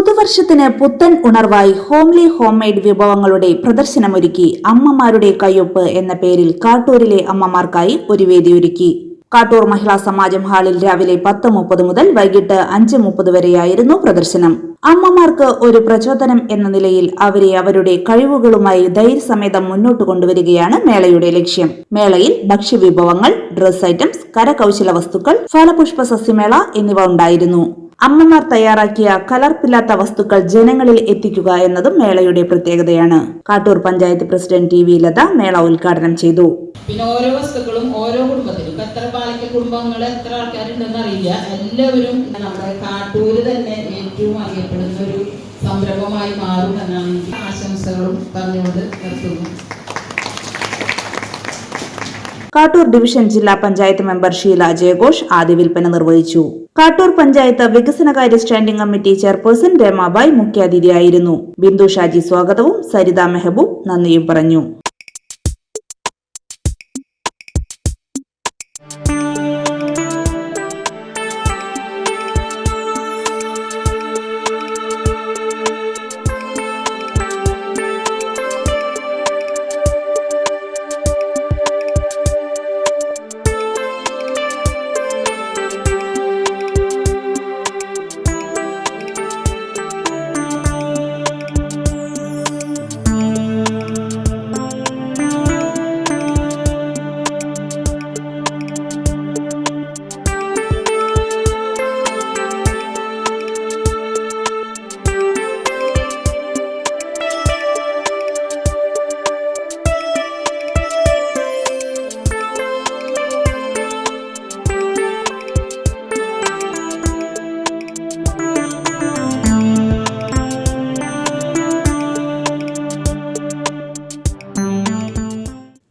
പുതുവർഷത്തിന് പുത്തൻ ഉണർവായി homely homemade വിഭവങ്ങളുടെ പ്രദർശനമൊരുക്കി അമ്മമാരുടെ കയ്യൊപ്പ് എന്ന പേരിൽ കാട്ടൂരിലെ അമ്മമാർക്കായി ഒരു വേദിയൊരുക്കി. കാട്ടൂർ മഹിളാ സമാജം ഹാളിൽ രാവിലെ പത്ത് മുപ്പത് മുതൽ വൈകിട്ട് അഞ്ച് മുപ്പത് വരെയായിരുന്നു പ്രദർശനം. അമ്മമാർക്ക് ഒരു പ്രചോദനം എന്ന നിലയിൽ അവരെ അവരുടെ കഴിവുകളുമായി ധൈര്യസമേതം മുന്നോട്ട് കൊണ്ടുവരികയാണ് മേളയുടെ ലക്ഷ്യം. മേളയിൽ ഭക്ഷ്യവിഭവങ്ങൾ ഡ്രസ് ഐറ്റംസ് കരകൗശല വസ്തുക്കൾ ഫലപുഷ്പ സസ്യമേള എന്നിവ ഉണ്ടായിരുന്നു. അമ്മമാർ തയ്യാറാക്കിയ കലർപ്പില്ലാത്ത വസ്തുക്കൾ ജനങ്ങളിൽ എത്തിക്കുക എന്നതും മേളയുടെ പ്രത്യേകതയാണ്. Kattoor panchayat president T V Latha മേള ഉദ്ഘാടനം ചെയ്തു. പിന്നെ ഓരോ വസ്തുക്കളും ഓരോ കുടുംബത്തിലും. എത്ര പാലക്ക കുടുംബങ്ങൾ എത്ര ആൾക്കാരുണ്ടെന്ന് അറിയില്ല. എല്ലാവരും നമ്മുടെ കാട്ടൂര് തന്നെ ഏറ്റവും അറിയപ്പെടുന്ന ഒരു സംരംഭമായി മാറും എന്നാണ് എനിക്ക് ആശംസകളും പറഞ്ഞുകൊണ്ട് നിർത്തുന്നു. കാട്ടൂർ ഡിവിഷൻ ജില്ലാ പഞ്ചായത്ത് മെമ്പർ ഷീല ജയഘോഷ് ആദ്യ വിൽപ്പന നിർവഹിച്ചു. കാട്ടൂർ പഞ്ചായത്ത് വികസനകാര്യ സ്റ്റാൻഡിംഗ് കമ്മിറ്റി ചെയർപേഴ്സൺ രമാബായ് മുഖ്യാതിഥിയായിരുന്നു. ബിന്ദു ഷാജി സ്വാഗതവും സരിത മെഹബൂബ് നന്ദിയും പറഞ്ഞു.